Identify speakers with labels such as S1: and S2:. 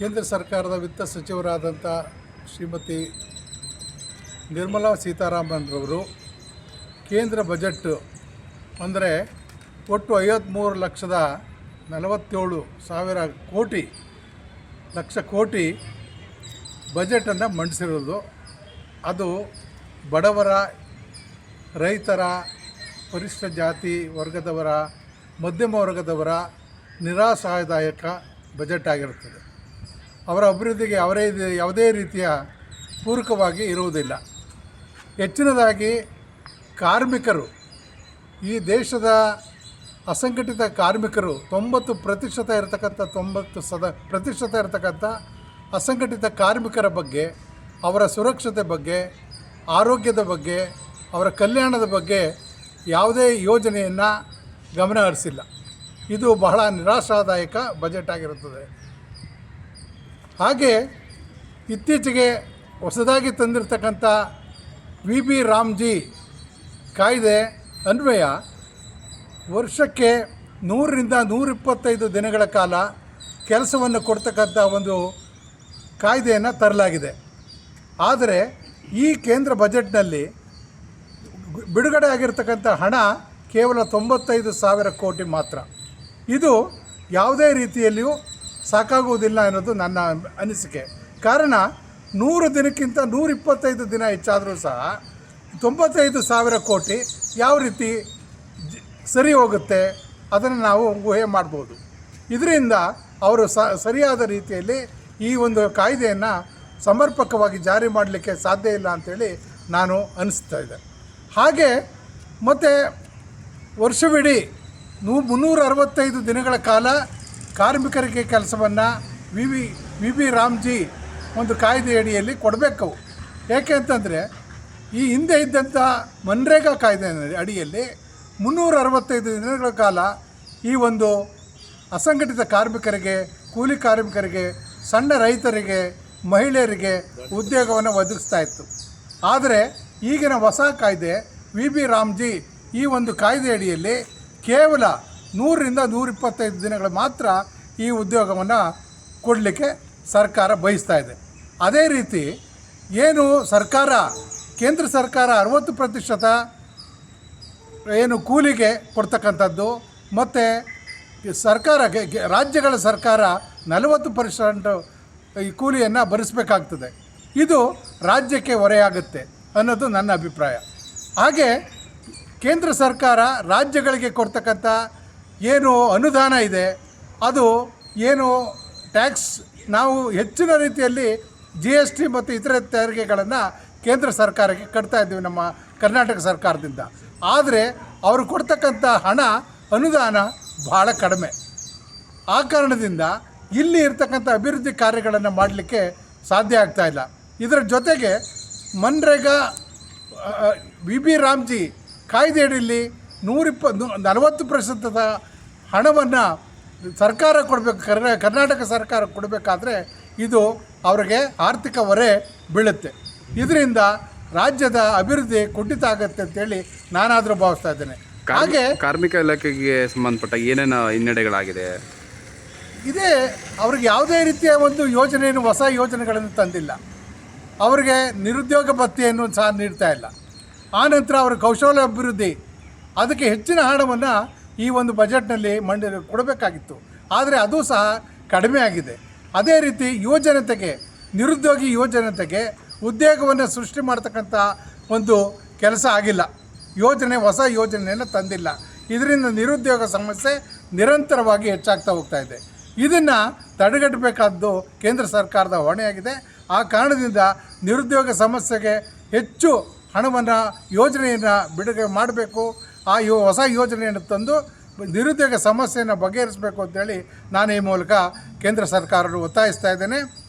S1: ಕೇಂದ್ರ ಸರ್ಕಾರದ ವಿತ್ತ ಸಚಿವರಾದಂಥ ಶ್ರೀಮತಿ ನಿರ್ಮಲಾ ಸೀತಾರಾಮನ್ರವರು ಕೇಂದ್ರ ಬಜೆಟ್ ಅಂದರೆ ಒಟ್ಟು ಐವತ್ತ್ಮೂರು ಲಕ್ಷದ ನಲವತ್ತೇಳು ಸಾವಿರ ಕೋಟಿ, ಲಕ್ಷ ಕೋಟಿ ಬಜೆಟನ್ನು ಮಂಡಿಸಿರೋದು. ಅದು ಬಡವರ, ರೈತರ ಪರಿಶಿಷ್ಟ ಜಾತಿ ವರ್ಗದವರ, ಮಧ್ಯಮ ವರ್ಗದವರ ನಿರಾಸಹಾಯದಾಯಕ ಬಜೆಟ್ ಆಗಿರುತ್ತದೆ. ಅವರ ಅಭಿವೃದ್ಧಿಗೆ ಅವರೇ ಯಾವುದೇ ರೀತಿಯ ಪೂರಕವಾಗಿ ಇರುವುದಿಲ್ಲ. ಹೆಚ್ಚಿನದಾಗಿ ಕಾರ್ಮಿಕರು, ಈ ದೇಶದ ಅಸಂಘಟಿತ ಕಾರ್ಮಿಕರು ತೊಂಬತ್ತು ಪ್ರತಿಶತ ಇರತಕ್ಕಂಥ ತೊಂಬತ್ತು ಸದ ಪ್ರತಿಶತ ಇರತಕ್ಕಂಥ ಅಸಂಘಟಿತ ಕಾರ್ಮಿಕರ ಬಗ್ಗೆ, ಅವರ ಸುರಕ್ಷತೆ ಬಗ್ಗೆ, ಆರೋಗ್ಯದ ಬಗ್ಗೆ, ಅವರ ಕಲ್ಯಾಣದ ಬಗ್ಗೆ ಯಾವುದೇ ಯೋಜನೆಯನ್ನು ಗಮನ ಹರಿಸಿಲ್ಲ. ಇದು ಬಹಳ ನಿರಾಶಾದಾಯಕ ಬಜೆಟ್ ಆಗಿರುತ್ತದೆ. ಹಾಗೆ ಇತ್ತೀಚೆಗೆ ಹೊಸದಾಗಿ ತಂದಿರತಕ್ಕಂಥ ವಿ ಬಿ ರಾಮ್ಜಿ ಕಾಯ್ದೆ ಅನ್ವಯ ವರ್ಷಕ್ಕೆ ನೂರರಿಂದ ನೂರಿಪ್ಪತ್ತೈದು ದಿನಗಳ ಕಾಲ ಕೆಲಸವನ್ನು ಕೊಡ್ತಕ್ಕಂಥ ಒಂದು ಕಾಯ್ದೆಯನ್ನು ತರಲಾಗಿದೆ. ಆದರೆ ಈ ಕೇಂದ್ರ ಬಜೆಟ್ನಲ್ಲಿ ಬಿಡುಗಡೆ ಆಗಿರ್ತಕ್ಕಂಥ ಹಣ ಕೇವಲ ತೊಂಬತ್ತೈದು ಸಾವಿರ ಕೋಟಿ ಮಾತ್ರ. ಇದು ಯಾವುದೇ ರೀತಿಯಲ್ಲಿಯೂ ಸಾಕಾಗುವುದಿಲ್ಲ ಅನ್ನೋದು ನನ್ನ ಅನಿಸಿಕೆ. ಕಾರಣ, ನೂರು ದಿನಕ್ಕಿಂತ ನೂರಿಪ್ಪತ್ತೈದು ದಿನ ಹೆಚ್ಚಾದರೂ ಸಹ, ತೊಂಬತ್ತೈದು ಸಾವಿರ ಕೋಟಿ ಯಾವ ರೀತಿ ಸರಿ ಹೋಗುತ್ತೆ ಅದನ್ನು ನಾವು ಊಹೆ ಮಾಡ್ಬೋದು. ಇದರಿಂದ ಅವರು ಸರಿಯಾದ ರೀತಿಯಲ್ಲಿ ಈ ಒಂದು ಕಾಯ್ದೆಯನ್ನು ಸಮರ್ಪಕವಾಗಿ ಜಾರಿ ಮಾಡಲಿಕ್ಕೆ ಸಾಧ್ಯ ಇಲ್ಲ ಅಂಥೇಳಿ ನಾನು ಅನಿಸ್ತಾ ಇದೆ. ಹಾಗೆ ಮತ್ತು ವರ್ಷವಿಡೀ ನೂ ಮುನ್ನೂರ ಅರವತ್ತೈದು ದಿನಗಳ ಕಾಲ ಕಾರ್ಮಿಕರಿಗೆ ಕೆಲಸವನ್ನು V V V B RAM G ಒಂದು ಕಾಯ್ದೆ ಅಡಿಯಲ್ಲಿ ಕೊಡಬೇಕು ಏಕೆ ಅಂತಂದರೆ, ಈ ಹಿಂದೆ ಇದ್ದಂಥ ಮನ್ರೇಗಾ ಕಾಯ್ದೆ ಅಡಿಯಲ್ಲಿ ಮುನ್ನೂರ ಅರವತ್ತೈದು ದಿನಗಳ ಕಾಲ ಈ ಒಂದು ಅಸಂಘಟಿತ ಕಾರ್ಮಿಕರಿಗೆ, ಕೂಲಿ ಕಾರ್ಮಿಕರಿಗೆ, ಸಣ್ಣ ರೈತರಿಗೆ, ಮಹಿಳೆಯರಿಗೆ ಉದ್ಯೋಗವನ್ನು ಒದಗಿಸ್ತಾ ಇತ್ತು. ಆದರೆ ಈಗಿನ ಹೊಸ ಕಾಯ್ದೆ ವಿ ಬಿ ರಾಮ್ಜಿ ಈ ಒಂದು ಕಾಯ್ದೆ ಅಡಿಯಲ್ಲಿ ಕೇವಲ ನೂರರಿಂದ ನೂರಿಪ್ಪತ್ತೈದು ದಿನಗಳು ಮಾತ್ರ ಈ ಉದ್ಯೋಗವನ್ನು ಕೊಡಲಿಕ್ಕೆ ಸರ್ಕಾರ ಬಯಸ್ತಾ ಇದೆ. ಅದೇ ರೀತಿ ಏನು ಸರ್ಕಾರ, ಕೇಂದ್ರ ಸರ್ಕಾರ ಅರವತ್ತು ಪ್ರತಿಶತ ಏನು ಕೂಲಿಗೆ ಕೊಡ್ತಕ್ಕಂಥದ್ದು, ಮತ್ತು ಸರ್ಕಾರ ರಾಜ್ಯಗಳ ಸರ್ಕಾರ ನಲವತ್ತು ಪರ್ಸೆಂಟು ಈ ಕೂಲಿಯನ್ನು ಭರಿಸಬೇಕಾಗ್ತದೆ. ಇದು ರಾಜ್ಯಕ್ಕೆ ಹೊರೆಯಾಗುತ್ತೆ ಅನ್ನೋದು ನನ್ನ ಅಭಿಪ್ರಾಯ. ಹಾಗೆ ಕೇಂದ್ರ ಸರ್ಕಾರ ರಾಜ್ಯಗಳಿಗೆ ಕೊಡ್ತಕ್ಕಂಥ ಏನು ಅನುದಾನ ಇದೆ, ಅದು ಏನು ಟ್ಯಾಕ್ಸ್, ನಾವು ಹೆಚ್ಚಿನ ರೀತಿಯಲ್ಲಿ ಜಿ ಎಸ್ ಟಿ ಮತ್ತು ಇತರ ತೆರಿಗೆಗಳನ್ನು ಕೇಂದ್ರ ಸರ್ಕಾರಕ್ಕೆ ಕಟ್ತಾ ಇದ್ದೀವಿ ನಮ್ಮ ಕರ್ನಾಟಕ ಸರ್ಕಾರದಿಂದ. ಆದರೆ ಅವರು ಕೊಡ್ತಕ್ಕಂಥ ಹಣ, ಅನುದಾನ ಬಹಳ ಕಡಿಮೆ. ಆ ಕಾರಣದಿಂದ ಇಲ್ಲಿ ಇರ್ತಕ್ಕಂಥ ಅಭಿವೃದ್ಧಿ ಕಾರ್ಯಗಳನ್ನು ಮಾಡಲಿಕ್ಕೆ ಸಾಧ್ಯ ಆಗ್ತಾ ಇಲ್ಲ. ಇದರ ಜೊತೆಗೆ ಮನ್ರೇಗಾ ವಿ ಬಿ ರಾಮ್ಜಿ ಕಾಯ್ದೆ ಅಡಿಯಲ್ಲಿ ನೂರಿಪ್ಪ ನು- ನಲವತ್ತು ಪ್ರತಿಶತದ ಹಣವನ್ನು ಸರ್ಕಾರ ಕೊಡಬೇಕು ಕರ್ನಾ ಕರ್ನಾಟಕ ಸರ್ಕಾರ ಕೊಡಬೇಕಾದ್ರೆ ಇದು ಅವರಿಗೆ ಆರ್ಥಿಕ ಹೊರೆ ಬೀಳುತ್ತೆ. ಇದರಿಂದ ರಾಜ್ಯದ ಅಭಿವೃದ್ಧಿ ಕುಂಠಿತ ಆಗುತ್ತೆ ಅಂತೇಳಿ ನಾನಾದರೂ ಭಾವಿಸ್ತಾ ಇದ್ದೇನೆ. ಹಾಗೆ
S2: ಕಾರ್ಮಿಕ ಇಲಾಖೆಗೆ ಸಂಬಂಧಪಟ್ಟ ಏನೇನು ಹಿನ್ನಡೆಗಳಾಗಿದೆ?
S1: ಇದೇ ಅವ್ರಿಗೆ ಯಾವುದೇ ರೀತಿಯ ಒಂದು ಯೋಜನೆಯನ್ನು ಹೊಸ ಯೋಜನೆಗಳನ್ನು ತಂದಿಲ್ಲ. ಅವರಿಗೆ ನಿರುದ್ಯೋಗ ಭತ್ಯೆಯನ್ನು ಸಹ ನೀಡ್ತಾ ಇಲ್ಲ. ಆನಂತರ ಅವರ ಕೌಶಲ್ಯ ಅಭಿವೃದ್ಧಿ ಅದಕ್ಕೆ ಹೆಚ್ಚಿನ ಹಣವನ್ನು ಈ ಒಂದು ಬಜೆಟ್ನಲ್ಲಿ ಮಂಡಿ ಕೊಡಬೇಕಾಗಿತ್ತು. ಆದರೆ ಅದು ಸಹ ಕಡಿಮೆ ಆಗಿದೆ. ಅದೇ ರೀತಿ ಯುವಜನತೆಗೆ, ನಿರುದ್ಯೋಗಿ ಯುವಜನತೆಗೆ ಉದ್ಯೋಗವನ್ನು ಸೃಷ್ಟಿ ಮಾಡ್ತಕ್ಕಂಥ ಒಂದು ಕೆಲಸ ಆಗಿಲ್ಲ. ಯೋಜನೆ, ಹೊಸ ಯೋಜನೆಯನ್ನು ತಂದಿಲ್ಲ. ಇದರಿಂದ ನಿರುದ್ಯೋಗ ಸಮಸ್ಯೆ ನಿರಂತರವಾಗಿ ಹೆಚ್ಚಾಗ್ತಾ ಹೋಗ್ತಾ ಇದೆ. ಇದನ್ನು ತಡೆಗಟ್ಟಬೇಕಾದ್ದು ಕೇಂದ್ರ ಸರ್ಕಾರದ ಹೊಣೆಯಾಗಿದೆ. ಆ ಕಾರಣದಿಂದ ನಿರುದ್ಯೋಗ ಸಮಸ್ಯೆಗೆ ಹೆಚ್ಚು ಹಣವನ್ನು, ಯೋಜನೆಯನ್ನು ಬಿಡುಗಡೆ ಮಾಡಬೇಕು. ಆ ಯೋ, ಹೊಸ ಯೋಜನೆಯನ್ನು ತಂದು ನಿರುದ್ಯೋಗ ಸಮಸ್ಯೆಯನ್ನು ಬಗೆಹರಿಸಬೇಕು ಅಂತೇಳಿ ನಾನು ಈ ಮೂಲಕ ಕೇಂದ್ರ ಸರ್ಕಾರವನ್ನು ಒತ್ತಾಯಿಸ್ತಾ ಇದ್ದೇನೆ.